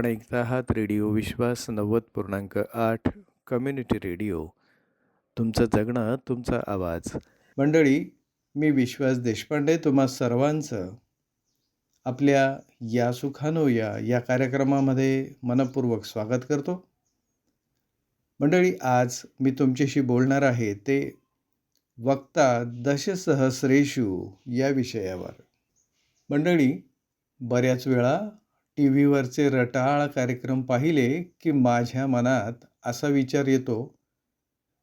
आपण ऐकता आहात रेडिओ विश्वास नव्वद पूर्णांक आठ कम्युनिटी रेडिओ तुमचं जगणं तुमचा आवाज. मंडळी मी विश्वास देशपांडे तुम्हा सर्वांचं आपल्या या सुखानो या या कार्यक्रमामध्ये मनपूर्वक स्वागत करतो. मंडळी आज मी तुमच्याशी बोलणार आहे ते वक्ता दशसहस्रेशू या विषयावर. मंडळी बऱ्याच वेळा टी व्हीवरचे रटाळ कार्यक्रम पाहिले की माझ्या मनात असा विचार येतो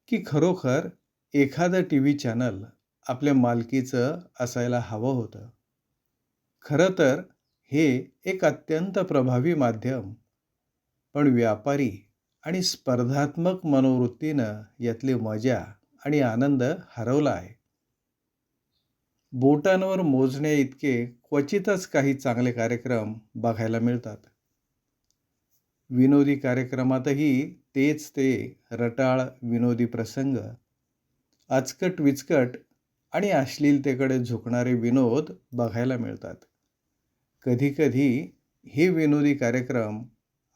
की खरोखर एखादं टी व्ही चॅनल आपल्या मालकीचं असायला हवं होतं. खरं तर हे एक अत्यंत प्रभावी माध्यम पण व्यापारी आणि स्पर्धात्मक मनोवृत्तीनं यातली मजा आणि आनंद हरवला आहे. बोटांवर मोजण्या इतके क्वचितच काही चांगले कार्यक्रम बघायला मिळतात. विनोदी कार्यक्रमातही तेच ते रटाळ विनोदी प्रसंग अचकट विचकट आणि अश्लीलतेकडे झुकणारे विनोद बघायला मिळतात. कधीकधी हे विनोदी कार्यक्रम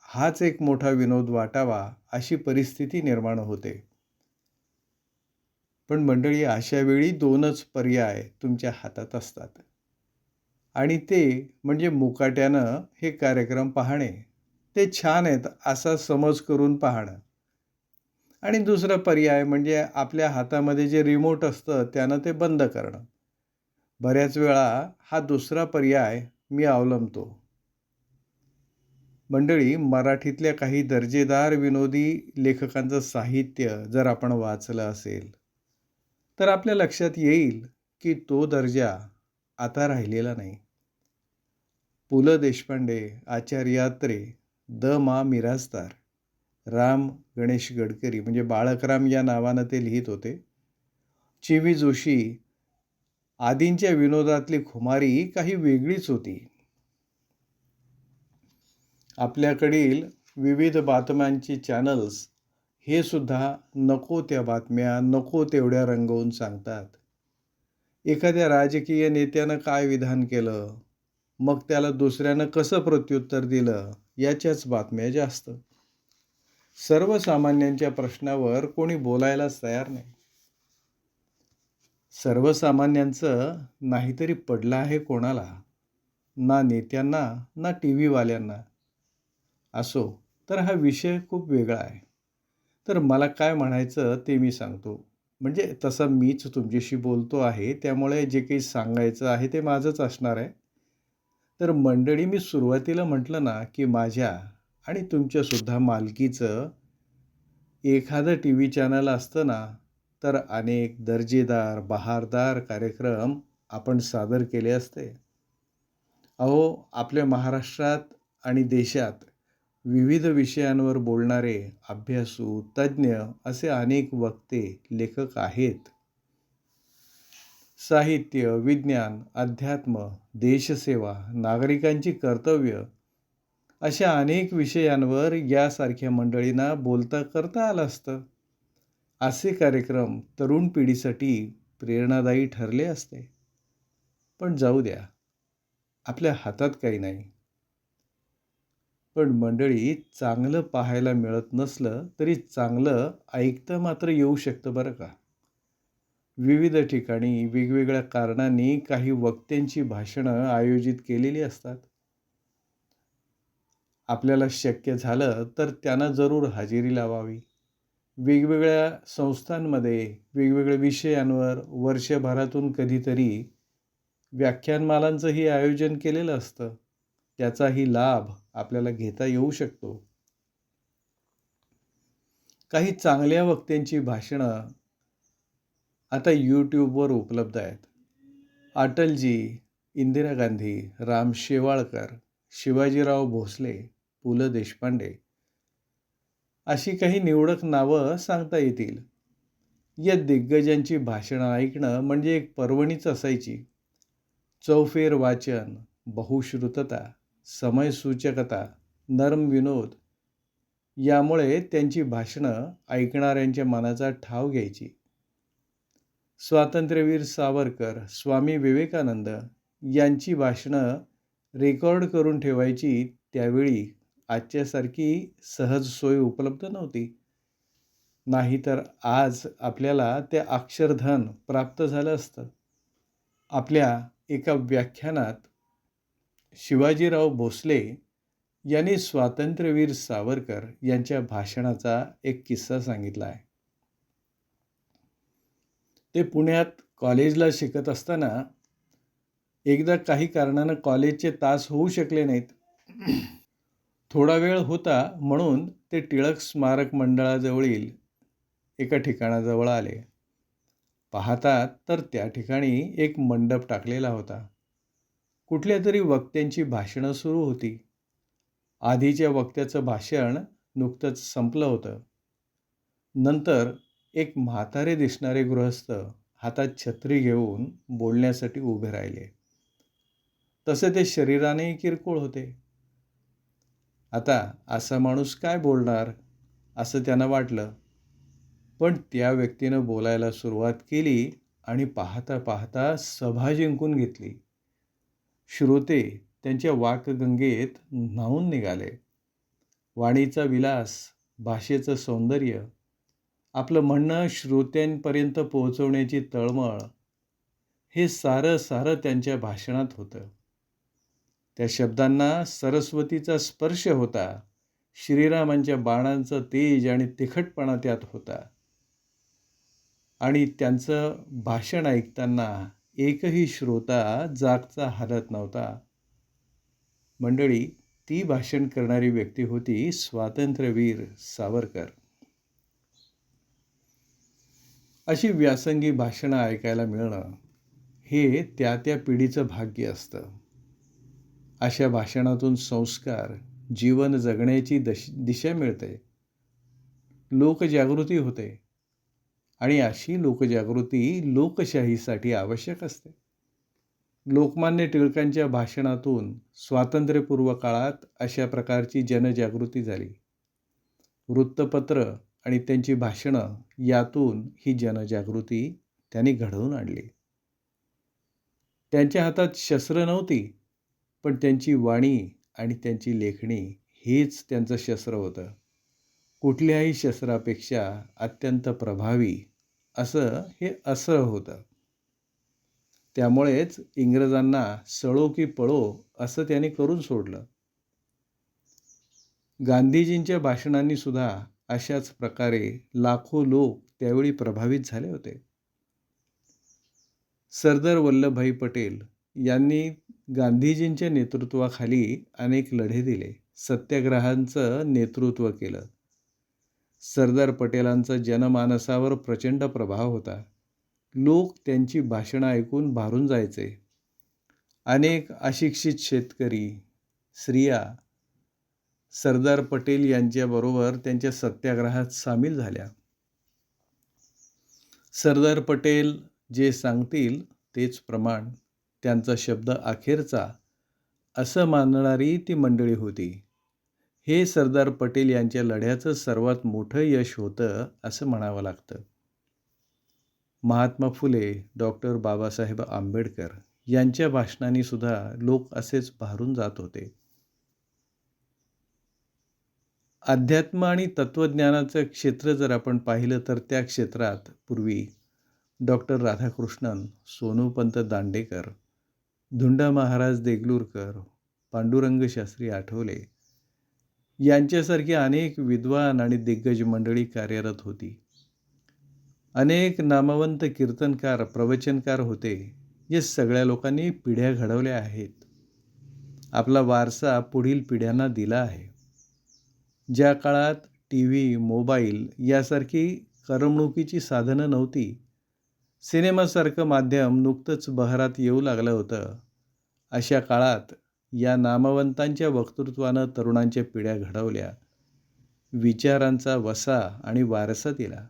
हाच एक मोठा विनोद वाटावा अशी परिस्थिती निर्माण होते. पण मंडळी अशा वेळी दोनच पर्याय तुमच्या हातात असतात. आणि ते म्हणजे मुकाट्यानं हे कार्यक्रम पाहणे. ते छान आहेत असा समज करून पाहणं. आणि दुसरा पर्याय म्हणजे आपल्या हातामध्ये जे रिमोट असतं त्यानं ते बंद करणं. बऱ्याच वेळा हा दुसरा पर्याय मी अवलंबतो. मंडळी मराठीतल्या काही दर्जेदार विनोदी लेखकांचं साहित्य जर आपण वाचलं असेल तर आपल्या लक्षात येईल की तो दर्जा आता राहिलेला नाही. पु ल देशपांडे आचार्य यात्रे द मा मिराजदार राम गणेश गडकरी म्हणजे बाळकराम या नावानं ते लिहित होते. चिवी जोशी आदींच्या विनोदातली खुमारी काही वेगळीच होती. आपल्याकडील विविध बातम्यांची चॅनल्स हे सुद्धा नको त्या बातम्या नको तेवढ्या रंगवून सांगतात. एखाद्या राजकीय नेत्यानं काय विधान केलं? मग त्याला दुसऱ्यानं कसं प्रत्युत्तर दिलं? याच्याच बातम्या जास्त. सर्वसामान्यांच्या प्रश्नावर कोणी बोलायलाच तयार नाही. सर्वसामान्यांचं नाहीतरी पडलं आहे कोणाला? ना नेत्यांना ना टी व्हीवाल्यांना असो तर हा विषय खूप वेगळा आहे. तर मला काय म्हणायचं ते मी सांगतो. म्हणजे तसं मीच तुमच्याशी बोलतो आहे त्यामुळे जे काही सांगायचं आहे ते माझंच असणार आहे. तर मंडळी मी सुरुवातीला म्हटलं ना की माझ्या आणि तुमच्यासुद्धा मालकीचं एखादं टी व्ही चॅनल असतं ना तर अनेक दर्जेदार बहारदार कार्यक्रम आपण सादर केले असते. अहो आपल्या महाराष्ट्रात आणि देशात विविध विषयांवर बोलणारे अभ्यासू तज्ज्ञ असे अनेक वक्ते लेखक आहेत. साहित्य विज्ञान अध्यात्म देशसेवा नागरिकांची कर्तव्य अशा अनेक विषयांवर यासारख्या मंडळींना बोलता करता आलं असतं. असे कार्यक्रम तरुण पिढीसाठी प्रेरणादायी ठरले असते. पण जाऊ द्या आपल्या हातात काही नाही. पण मंडळी चांगलं पाहायला मिळत नसलं तरी चांगलं ऐकतं मात्र येऊ शकतं बरं का? विविध ठिकाणी वेगवेगळ्या कारणांनी काही वक्त्यांची भाषणं आयोजित केलेली असतात. आपल्याला शक्य झालं तर त्यांना जरूर हजेरी लावावी. वेगवेगळ्या संस्थांमध्ये वेगवेगळ्या विषयांवर वर्षभरातून कधीतरी व्याख्यानमालांचंही आयोजन केलेलं असतं. त्याचाही लाभ आपल्याला घेता येऊ शकतो. काही चांगल्या वक्त्यांची भाषणं आता यूट्यूबवर उपलब्ध आहेत. अटलजी इंदिरा गांधी राम शेवाळकर शिवाजीराव भोसले पु ल देशपांडे अशी काही निवडक नावं सांगता येतील. या दिग्गजांची भाषणं ऐकणं म्हणजे एक पर्वणीच असायची. चौफेर वाचन बहुश्रुतता. समयसूचकता नर्म विनोद यामुळे त्यांची भाषणं ऐकणाऱ्यांच्या मनाचा ठाव घ्यायची. स्वातंत्र्यवीर सावरकर स्वामी विवेकानंद यांची भाषणं रेकॉर्ड करून ठेवायची त्यावेळी आजच्यासारखी सहज सोय उपलब्ध नव्हती. नाहीतर आज आपल्याला ते अक्षरधन प्राप्त झालं असतं. आपल्या एका व्याख्यानात शिवाजीराव भोसले यांनी स्वातंत्र्यवीर सावरकर यांच्या भाषणाचा एक किस्सा सांगितला आहे. ते पुण्यात कॉलेजला शिकत असताना एकदा काही कारणानं कॉलेजचे तास होऊ शकले नाहीत. थोडा वेळ होता म्हणून ते टिळक स्मारक मंडळाजवळील एका ठिकाणाजवळ आले. पाहतात तर त्या ठिकाणी एक मंडप टाकलेला होता. कुठल्या तरी वक्त्यांची भाषणं सुरू होती. आधीच्या वक्त्याचं भाषण नुकतंच संपलं होतं. नंतर एक म्हातारे दिसणारे गृहस्थ हातात छत्री घेऊन बोलण्यासाठी उभे राहिले. तसे ते शरीरानेही किरकोळ होते. आता असा माणूस काय बोलणार? असं त्यांना वाटलं. पण त्या व्यक्तीनं बोलायला सुरुवात केली आणि पाहता पाहता सभा जिंकून घेतली. श्रोते त्यांच्या वाकगंगेत न्हावून निघाले. वाणीचा विलास भाषेचं सौंदर्य आपलं म्हणणं श्रोत्यांपर्यंत पोहोचवण्याची तळमळ हे सारं सारं त्यांच्या भाषणात होतं. त्या शब्दांना सरस्वतीचा स्पर्श होता. श्रीरामांच्या बाणांचं तेज आणि तिखटपणा त्यात होता. आणि त्यांचं भाषण ऐकताना एकही श्रोता जागचा हालत नव्हता. मंडळी ती भाषण करणारी व्यक्ती होती स्वातंत्र्यवीर सावरकर. अशी व्यासंगी भाषणं ऐकायला मिळणं हे त्या त्या पिढीचं भाग्य असतं. अशा भाषणातून संस्कार जीवन जगण्याची दश दिशा मिळते. लोकजागृती होते. आणि अशी लोकजागृती लोकशाहीसाठी आवश्यक असते. लोकमान्य टिळकांच्या भाषणातून स्वातंत्र्यपूर्व काळात अशा प्रकारची जनजागृती झाली. वृत्तपत्र आणि त्यांची भाषणं यातून ही जनजागृती त्यांनी घडवून आणली. त्यांच्या हातात शस्त्र नव्हती पण त्यांची वाणी आणि त्यांची लेखणी हेच त्यांचं शस्त्र होतं. कुठल्याही शस्त्रापेक्षा अत्यंत प्रभावी असं हे असं होतं. त्यामुळेच इंग्रजांना सळो की पळो असं त्यांनी करून सोडलं. गांधीजींच्या भाषणांनी सुद्धा अशाच प्रकारे लाखो लोक त्यावेळी प्रभावित झाले होते. सरदार वल्लभभाई पटेल यांनी गांधीजींच्या नेतृत्वाखाली अनेक लढे दिले. सत्याग्रहांचं नेतृत्व केलं. सरदार पटेलांचा जनमानसावर प्रचंड प्रभाव होता. लोक त्यांची भाषणं ऐकून भारून जायचे. अनेक अशिक्षित शेतकरी स्त्रिया सरदार पटेल यांच्याबरोबर त्यांच्या सत्याग्रहात सामील झाल्या. सरदार पटेल जे सांगतील तेच प्रमाण त्यांचा शब्द अखेरचा असं मानणारी ती मंडळी होती. हे सरदार पटेल यांच्या लढ्याचं सर्वात मोठं यश होतं असं म्हणावं लागतं. महात्मा फुले डॉक्टर बाबासाहेब आंबेडकर यांच्या भाषणांनी सुद्धा लोक असेच भारून जात होते. अध्यात्म आणि तत्त्वज्ञानाचं क्षेत्र जर आपण पाहिलं तर त्या क्षेत्रात पूर्वी डॉक्टर राधाकृष्णन सोनूपंत दांडेकर धुंडा महाराज देगलूरकर पांडुरंग शास्त्री आठवले यांच्यासारखी अनेक विद्वान आणि दिग्गज मंडळी कार्यरत होती. अनेक नामवंत कीर्तनकार प्रवचनकार होते जे सगळ्या लोकांनी पिढ्या घडवल्या आहेत. आपला वारसा पुढील पिढ्यांना दिला आहे. ज्या काळात टी व्ही मोबाईल यासारखी करमणुकीची साधनं नव्हती सिनेमासारखं माध्यम नुकतंच बहरात येऊ लागलं होतं. अशा काळात या नामवंतांच्या वक्तृत्वानं तरुणांच्या पिढ्या घडवल्या. विचारांचा वसा आणि वारसा दिला.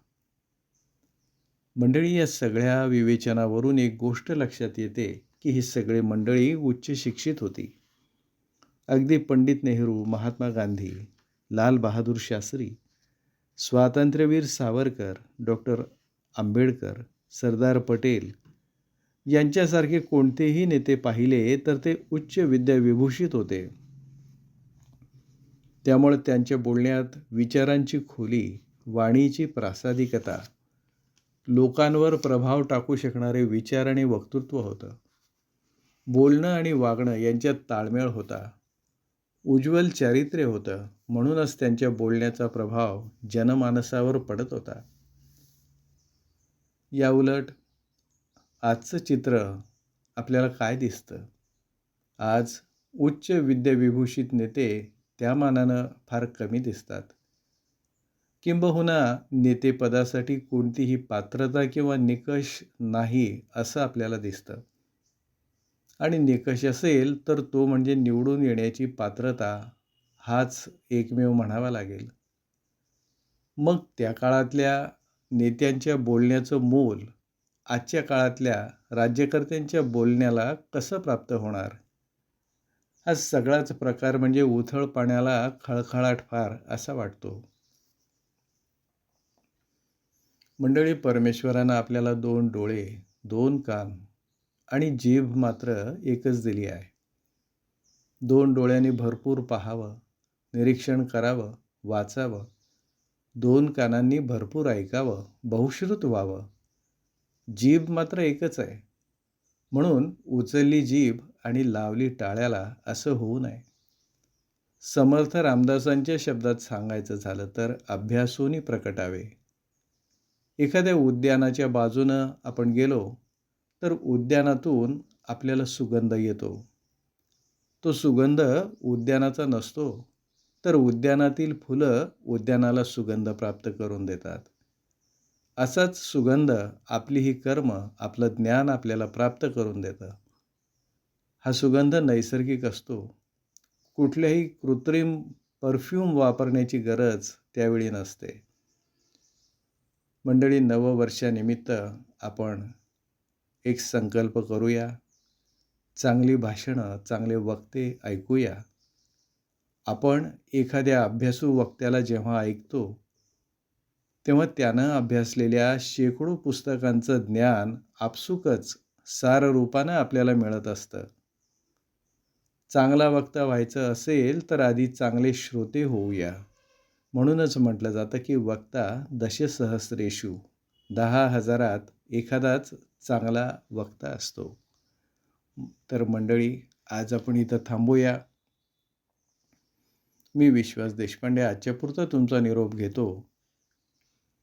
मंडळी या सगळ्या विवेचनावरून एक गोष्ट लक्षात येते की ही सगळी मंडळी उच्च शिक्षित होती. अगदी पंडित नेहरू महात्मा गांधी लाल बहादूर शास्त्री स्वातंत्र्यवीर सावरकर डॉक्टर आंबेडकर सरदार पटेल यांच्यासारखे कोणतेही नेते पाहिले तर ते उच्च विद्याविभूषित होते. त्यामुळे त्यांच्या बोलण्यात विचारांची खोली वाणीची प्रासादिकता लोकांवर प्रभाव टाकू शकणारे विचार आणि वक्तृत्व होतं. बोलणं आणि वागणं यांच्यात ताळमेळ होता. उज्ज्वल चारित्र्य होतं. म्हणूनच त्यांच्या बोलण्याचा प्रभाव जनमानसावर पडत होता. याउलट आजचं चित्र आपल्याला काय दिसतं? आज उच्च विद्याविभूषित नेते त्या मानानं फार कमी दिसतात. किंबहुना नेतेपदासाठी कोणतीही पात्रता किंवा निकष नाही असं आपल्याला दिसतं. आणि निकष असेल तर तो म्हणजे निवडून येण्याची पात्रता हाच एकमेव म्हणावा लागेल. मग त्या काळातल्या नेत्यांच्या बोलण्याचं मोल आजच्या काळातल्या राज्यकर्त्यांच्या बोलण्याला कसं प्राप्त होणार? हा सगळाच प्रकार म्हणजे उथळ पाण्याला खळखळाट फार असा वाटतो. मंडळी परमेश्वरानं आपल्याला दोन डोळे दोन कान आणि जीभ मात्र एकच दिली आहे. दोन डोळ्यांनी भरपूर पाहावं निरीक्षण करावं वाचावं. दोन कानांनी भरपूर ऐकावं बहुश्रुत व्हावं. जीभ मात्र एकच आहे. म्हणून उचलली जीभ आणि लावली टाळ्याला असं होऊ नये. समर्थ रामदासांच्या शब्दात सांगायचं झालं तर अभ्यासूनी प्रकटावे. एखाद्या उद्यानाच्या बाजूनं आपण गेलो तर उद्यानातून आपल्याला सुगंध येतो. तो सुगंध उद्यानाचा नसतो तर उद्यानातील फुलं उद्यानाला सुगंध प्राप्त करून देतात. असाच सुगंध आपली ही कर्म आपलं ज्ञान आपल्याला प्राप्त करून देतं. हा सुगंध नैसर्गिक असतो. कुठल्याही कृत्रिम परफ्यूम वापरण्याची गरज त्यावेळी नसते. मंडळी नववर्षानिमित्त आपण एक संकल्प करूया. चांगली भाषणं चांगले वक्ते ऐकूया. आपण एखाद्या अभ्यासू वक्त्याला जेव्हा ऐकतो तेव्हा त्यानं अभ्यासलेल्या शेकडो पुस्तकांचं ज्ञान आपसुकच साररूपानं आपल्याला मिळत असतं. चांगला वक्ता व्हायचं असेल तर आधी चांगले श्रोते होऊया. म्हणूनच म्हटलं जातं की वक्ता दशसहस्रेशू दहा हजारात एखादाच चांगला वक्ता असतो. तर मंडळी आज आपण इथं थांबूया. मी विश्वास देशपांडे आजच्या पुरता तुमचा निरोप घेतो.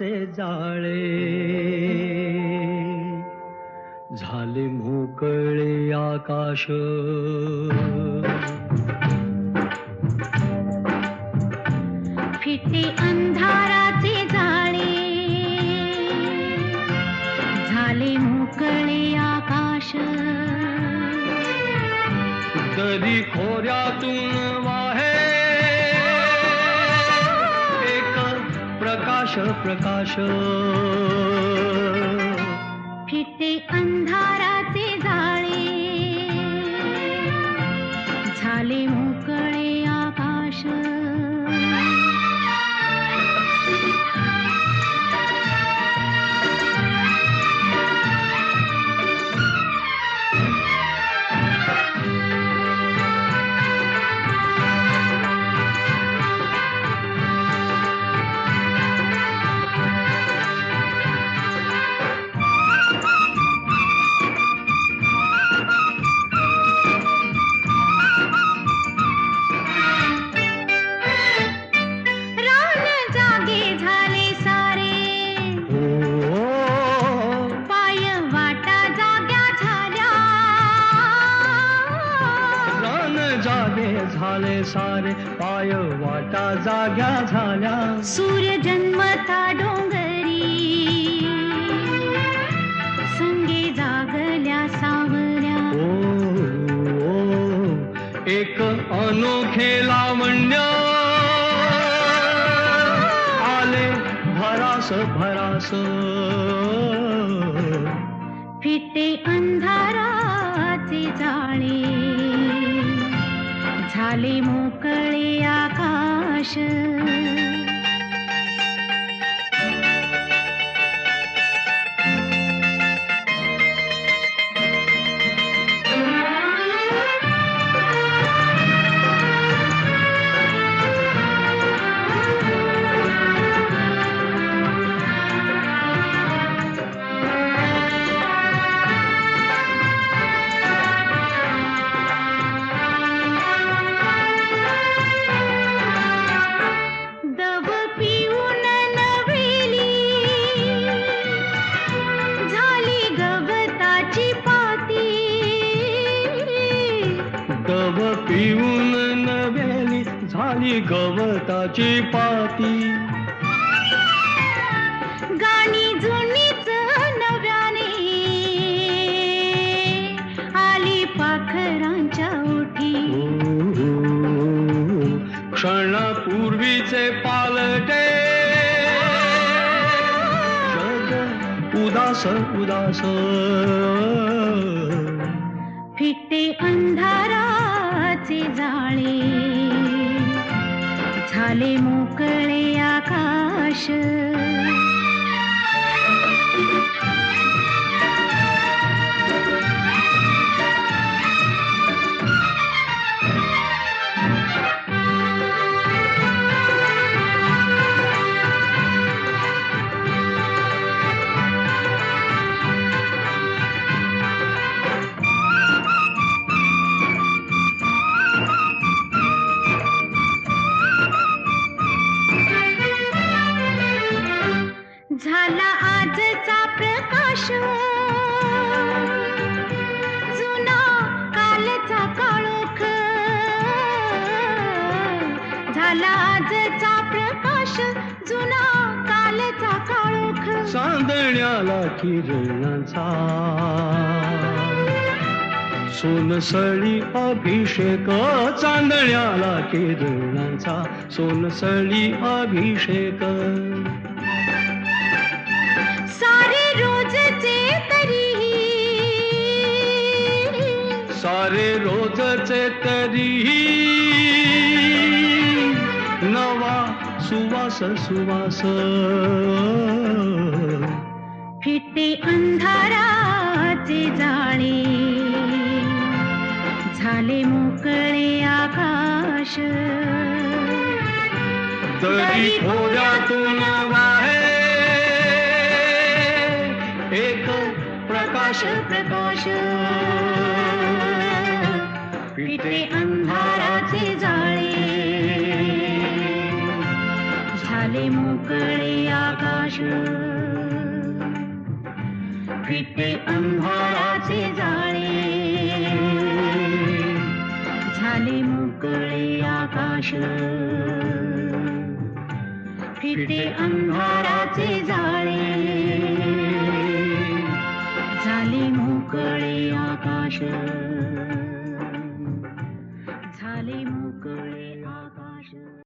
अंधाराचे जाळे. झाले मोकळे आकाश. प्रकाश. प्रकाश फिटे अंधाराचे जाळे. झाले मोकळे आकाश. सारे पाय वाटा जाग्या झाल्या. सूर्य जन्मता डोंगरी संगे जागल्या सावल्या ओ, ओ एक अनोखे लावण्य. आले भरास भरास. झाले मोकळे आकाश. पिऊन नव्याली झाली गवताची पाती. गाणी जुनीच नव्याने. आली पाखरांच्या ओठी. क्षणपूर्वीचे पालटे. उदास उदास. फिटे अंधाराचे जाळे. झाले मोकळे आकाश. किरणाचा सोनसळी अभिषेक चांदण्याला किरणाचा सोनसळी अभिषेक. सारे रोजचे तरीही सारे रोजचे तरीही नवा सुवास सुवास. अंधाराचे जाळे. झाले मोकळे आकाश. तरी थोड्यातून वाहे. एक प्रकाश प्रकाश. आकाश. फिटे अंधाराचे जाळे. झाले मोकळे आकाश.